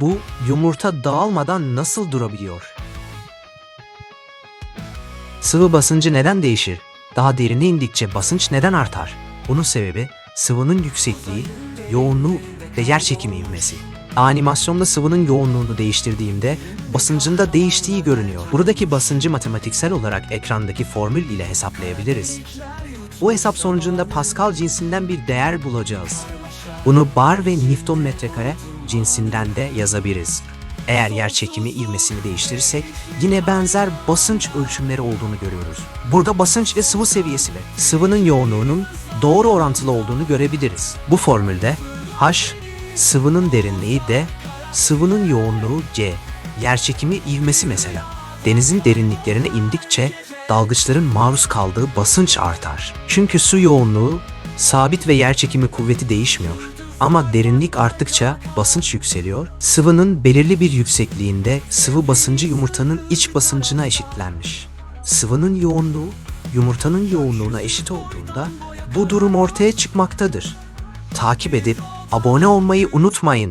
Bu yumurta dağılmadan nasıl durabiliyor? Sıvı basıncı neden değişir? Daha derine indikçe basınç neden artar? Bunun sebebi sıvının yüksekliği, yoğunluğu ve yer çekimi ivmesi. Animasyonda sıvının yoğunluğunu değiştirdiğimde basıncın da değiştiği görünüyor. Buradaki basıncı matematiksel olarak ekrandaki formül ile hesaplayabiliriz. Bu hesap sonucunda Pascal cinsinden bir değer bulacağız. Bunu bar ve Newton metrekare cinsinden de yazabiliriz. Eğer yer çekimi ivmesini değiştirirsek yine benzer basınç ölçümleri olduğunu görüyoruz. Burada basınç ve sıvı seviyesi ve sıvının yoğunluğunun doğru orantılı olduğunu görebiliriz. Bu formülde H sıvının derinliği D, sıvının yoğunluğu C, yer çekimi ivmesi mesela. Denizin derinliklerine indikçe dalgıçların maruz kaldığı basınç artar. Çünkü su yoğunluğu sabit ve yer çekimi kuvveti değişmiyor. Ama derinlik arttıkça basınç yükseliyor. Sıvının belirli bir yüksekliğinde sıvı basıncı yumurtanın iç basıncına eşitlenmiş. Sıvının yoğunluğu yumurtanın yoğunluğuna eşit olduğunda bu durum ortaya çıkmaktadır. Takip edip abone olmayı unutmayın.